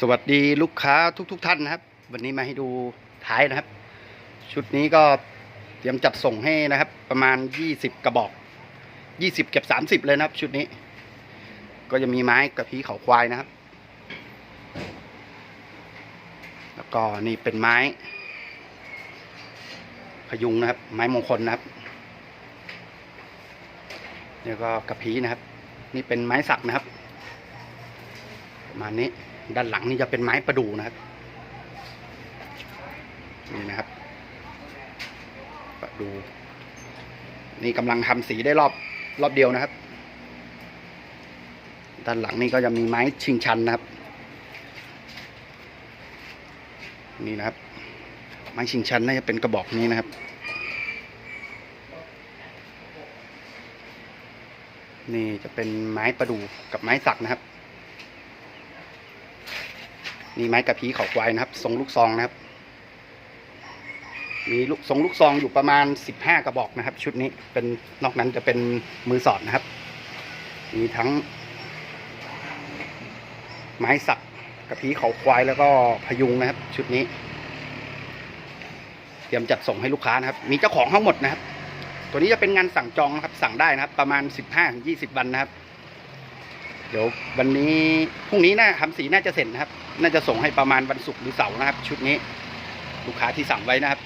สวัสดีลูกค้าทุกๆทท่านนะครับ วันนี้มาให้ดูท้ายนะครับ ชุดนี้ก็เตรียมจัดส่งให้นะครับ ประมาณ 20 กระบอก 20 เก็บ 30 เลยนะครับ ชุดนี้ ก็จะมีไม้กระพี้เขาควายนะครับ แล้วก็นี่เป็นไม้ พยุงนะครับ ไม้มงคลนะครับแล้วก็กระพี้นะครับ นี่เป็นไม้สักนะครับ ประมาณนี้ด้านหลังนี่จะเป็นไม้ประดู่นะครับ นี่นะครับ ประดู่นี่กำลังทำสีได้รอบรอบเดียวนะครับ ด้านหลังนี่ก็จะมีไม้ชิงชันนะครับ นี่นะครับ ไม้ชิงชันน่าจะเป็นกระบอกนี้นะครับ นี่จะเป็นไม้ประดู่กับไม้สักนะครับ นี่ไม้กระพี้เขาควายนะครับ ทรงลูกซองนะครับ มีลูกทรงลูกซองอยู่ประมาณสิบห้ากระบอกนะครับ ชุดนี้เป็นนอกนั้นจะเป็นมือสอดนะครับ มีทั้ง ไม้สักกระพี้เขาควายแล้วก็พยุงนะครับ ชุดนี้ เตรียมจัดส่งให้ลูกค้านะครับ มีเจ้าของทั้งหมดนะครับ ตัวนี้จะเป็นงานสั่งจองนะครับ สั่งได้นะครับ ประมาณสิบห้าถึงยี่สิบวันนะครับ เดี๋ยววันนี้พรุ่งนี้น่าทำสีน่าจะเสร็จนะครับ น่าจะส่งให้ประมาณวันศุกร์หรือเสาร์นะครับ ชุดนี้ ลูกค้าที่สั่งไว้นะครับ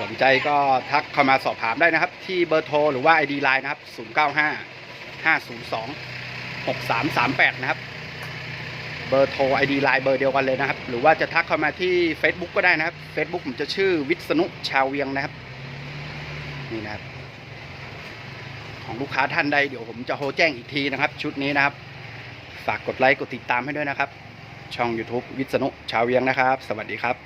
สนใจก็ทักเข้ามาสอบถามได้นะครับ ที่เบอร์โทรหรือว่า ID Line นะครับ 095 502 6338 นะครับ เบอร์โทร ID Line เบอร์เดียวกันเลยนะครับ หรือว่าจะทักเข้ามาที่ Facebook ก็ได้นะครับ Facebook ผมจะชื่อวิษณุชาวเวียงนะครับ นี่นะครับ ของลูกค้าท่านใดเดี๋ยวผมจะโทรแจ้งอีกทีนะครับ ชุดนี้นะครับ ฝากกดไลค์กดติดตามให้ด้วยนะครับ ช่อง YouTube วิษณุชาวเวียงนะครับ สวัสดีครับ